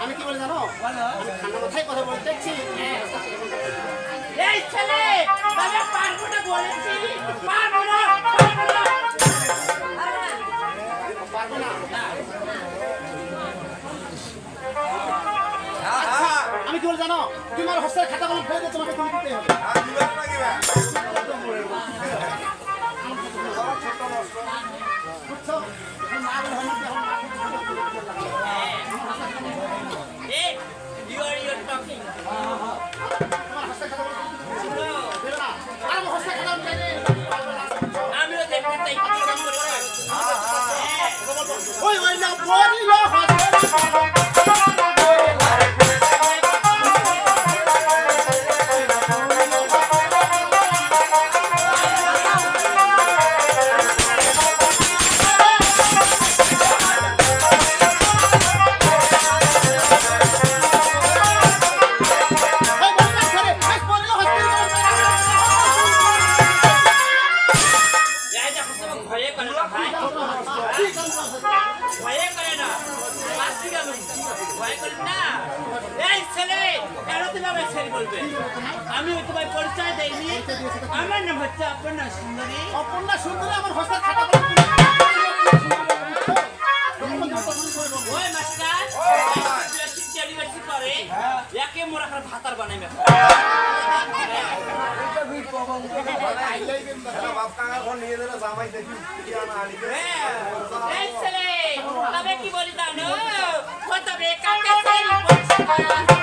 আমি কি বলি জানো? ঠান্ডা মাথায় কথা বলে দেখছি এই ছেলে পারব না বলেছি পারব না পারব আমি কি বলি জানো তোমার হোস্টেল খাতা বলে তোমাকে তুমি দিতেই হবে এখন মা বলে হয় ভয়ে করে না। পাঁচটি গেল ভয়ে করে না এই ছেলে কেন তুমি আমার ছেলে বলবে? আমি তোমার পরিচয় দেইনি। আমার নাম হচ্ছে আপনার সুন্দরী। অপর্ণা সুন্দরী আমার হোস্টেল খাতা ওই মাস্টার ডেলিভারি করে একে মোরা খারাপ ভাতার বানাই বাপ কাকা নিয়ে দিলে জামাই দেখি কি আনা আনিবে এই ছেলে তবে কি বলি জানো ও তবে কাকে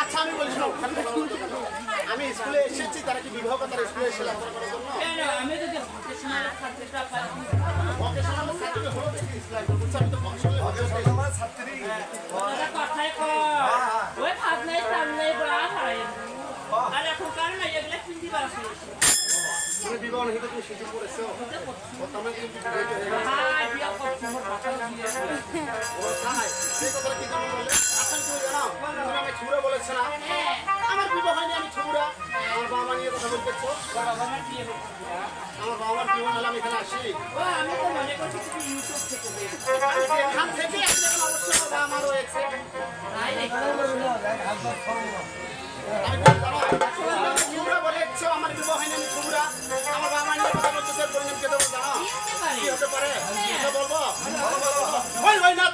আচ্ছা আমি বলি শোনো, আমি স্কুলে এসেছি তারা কি বিবাহ কথা স্কুলে এসে লেখাপড়া করার জন্য আমি যদি ওই ভাবনাই সামনে বড় আর এখন কারণ না এগুলা চিন্তি পারছ আমার বিবাহ হয়নি আমি ছুড়া। আমার বাবা নিয়ে কথা বলতেছো? আমার বিয়ে করছি আমার বাবা মার বিবাহ হলে আমি এখানে আসি। ও আমি তো মনে করছি তুমি ইউটিউব থেকে এখান থেকে অবশ্যই বাবা আমার রয়েছে। আমি ওই ওই না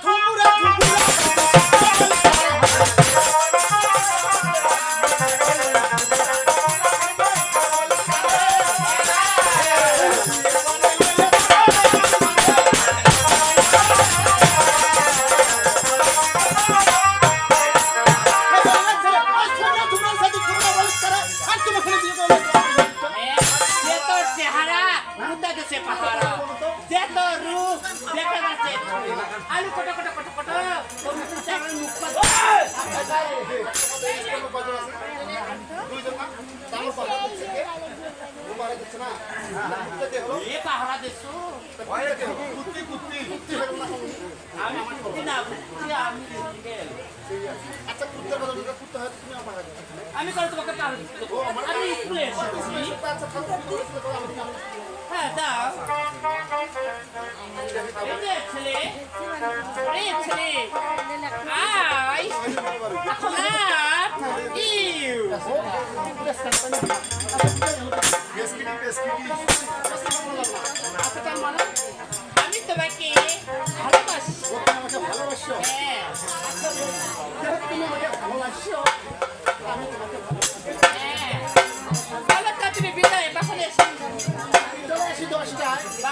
আলু কটো কটো কটো কটো আমি করে তোমাকে আমি স্কুলে হ্যাঁ দাও ছেলে ছেলে আই খাপ ইউ আমি তোমাকে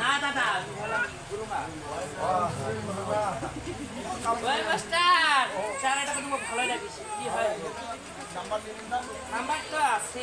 না দাদা ওই মাস্টার চারাটা তো তোমার ভালো লাগিস কি হয়? নাম্বার তো আছে